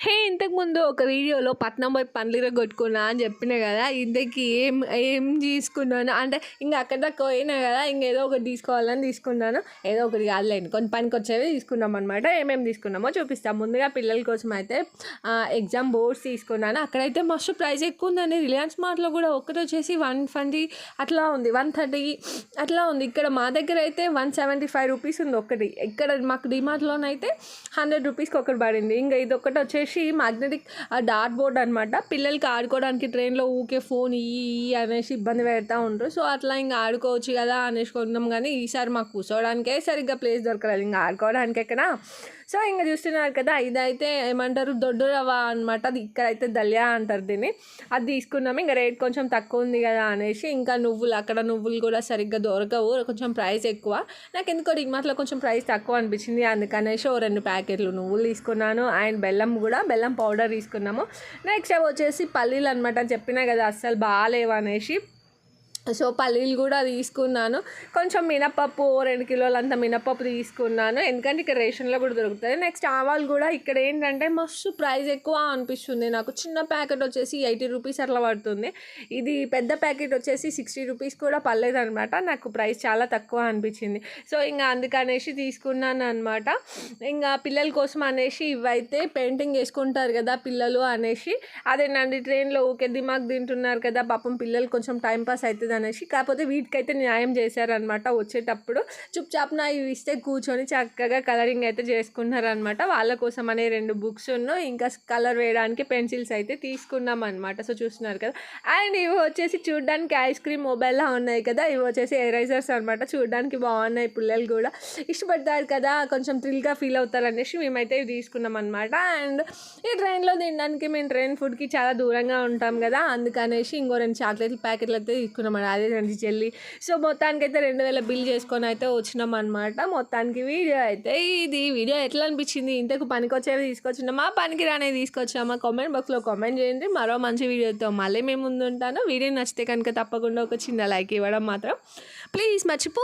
Hey ఇంతకుముందు ఒక వీడియోలో పట్నం పోయి పండ్లు కొట్టుకున్నా అని చెప్పిన కదా ఇంతకి ఏం ఏం తీసుకున్నాను? అంటే ఇంకా అక్కడ దాకా పోయినా కదా ఇంకేదో ఒకటి తీసుకోవాలని తీసుకున్నాను. ఏదో ఒకటి కాదులేండి కొన్ని పనికి వచ్చేవి తీసుకున్నాం అనమాట ఏమేమి తీసుకున్నామో చూపిస్తాం. ముందుగా పిల్లల కోసం అయితే ఎగ్జామ్ బోర్డ్స్ తీసుకున్నాను. అక్కడైతే మస్తు ప్రైస్ ఎక్కువ ఉందండి. రిలయన్స్ మార్ట్లో కూడా ఒకటి వచ్చేసి వన్ ట్వంటీ అట్లా ఉంది. వన్ థర్టీ అట్లా ఉంది. ఇక్కడ మా దగ్గర అయితే వన్ సెవెంటీ ఫైవ్ రూపీస్ ఉంది ఒకటి ఇక్కడ మాకు డిమార్ట్లోనైతే హండ్రెడ్ రూపీస్కి ఒకటి పడింది. ఇంకా ఇది ఒకటి వచ్చేసి మ్యాగ్నెటిక్ డార్ట్ బోర్డ్ అనమాట పిల్లలకి ఆడుకోవడానికి ట్రైన్లో ఊకే ఫోన్ ఈ అనేసి ఇబ్బంది పెడతా ఉంటారు సో అట్లా ఇంకా ఆడుకోవచ్చు కదా అనేసి కొన్నాం. కానీ ఈసారి మాకు కూర్చోవడానికే సరిగ్గా ప్లేస్ దొరకలేదు. ఇంకా ఆడుకోవడానికి ఎక్కడ సో ఇంకా చూస్తున్నారు కదా ఇదైతే ఏమంటారు దొడ్డు రవ్వ అనమాట అది ఇక్కడైతే దలియా అంటారు దీన్ని. అది తీసుకున్నాము. ఇంకా రేట్ కొంచెం తక్కువ ఉంది కదా అనేసి ఇంకా నువ్వులు అక్కడ నువ్వులు కూడా సరిగ్గా దొరకవు. కొంచెం ప్రైస్ ఎక్కువ. నాకు ఎందుకో డిమార్ట్లో కొంచెం ప్రైస్ తక్కువ అనిపించింది. అందుకనేసి ఓ రెండు ప్యాకెట్లు నువ్వులు తీసుకున్నాను. అండ్ బెల్లం కూడా బెల్లం పౌడర్ తీసుకున్నాము. నెక్స్ట్ వచ్చేసి పల్లీలు అనమాట చెప్పినా కదా అస్సలు బాగాలేవు అనేసి. సో పల్లీలు కూడా తీసుకున్నాను. కొంచెం మినపప్పు రెండు కిలోలు అంత మినపప్పు తీసుకున్నాను. ఎందుకంటే ఇక్కడ రేషన్లో కూడా దొరుకుతుంది నెక్స్ట్ ఆవాలు కూడా ఇక్కడ ఏంటంటే మస్తు ప్రైస్ ఎక్కువ అనిపిస్తుంది. నాకు చిన్న ప్యాకెట్ వచ్చేసి ఎయిటీ రూపీస్ అట్లా పడుతుంది. ఇది పెద్ద ప్యాకెట్ వచ్చేసి సిక్స్టీ రూపీస్ కూడా పర్లేదు అనమాట నాకు ప్రైస్ చాలా తక్కువ అనిపించింది. సో ఇంకా అందుకనేసి తీసుకున్నాను అనమాట ఇంకా పిల్లల కోసం అనేసి ఇవైతే పెయింటింగ్ వేసుకుంటారు కదా పిల్లలు అనేసి. అదేనండి ట్రైన్లో ఊకే దిమాగ్ తింటున్నారు కదా. పాపం పిల్లలు కొంచెం టైంపాస్ అవుతుంది అనేసి కాకపోతే వీటికైతే న్యాయం చేశారనమాట వచ్చేటప్పుడు. చుప్చాప్న ఇవి ఇస్తే కూర్చొని చక్కగా కలరింగ్ అయితే చేసుకున్నారనమాట వాళ్ళ కోసం అనే రెండు బుక్స్ ఉన్నాయి. ఇంకా కలర్ వేయడానికి పెన్సిల్స్ అయితే తీసుకున్నాం అనమాట సో చూస్తున్నారు కదా. అండ్ ఇవి వచ్చేసి చూడడానికి ఐస్ క్రీమ్ మొబైల్లా ఉన్నాయి కదా. ఇవి వచ్చేసి ఎరైజర్స్ అనమాట చూడడానికి బాగున్నాయి పిల్లలు కూడా. ఇష్టపడతారు కదా. కొంచెం థ్రిల్గా ఫీల్ అవుతారు అనేసి మేమైతే ఇవి తీసుకున్నాం అనమాట అండ్ ఈ ట్రైన్లో తినడానికి మేము ట్రైన్ ఫుడ్కి చాలా దూరంగా ఉంటాం కదా. అందుకనేసి ఇంకో రెండు చాక్లెట్ల ప్యాకెట్లు అయితే తీసుకున్నాం అదే రండి చెల్లి. సో మొత్తానికి అయితే రెండు వేల బిల్ చేసుకొని అయితే వచ్చినాం అనమాట మొత్తానికి వీడియో అయితే ఇది. వీడియో ఎట్లా అనిపించింది? ఇంతకు పనికి వచ్చేవి తీసుకొచ్చినామా పనికి రానే తీసుకొచ్చామా? కామెంట్ బాక్స్లో కామెంట్ చేయండి. మరో మంచి వీడియోతో మళ్ళీ మేము ముందు ఉంటాను వీడియో నచ్చితే కనుక తప్పకుండా ఒక చిన్న లైక్ ఇవ్వడం మాత్రం. ప్లీజ్ మర్చిపో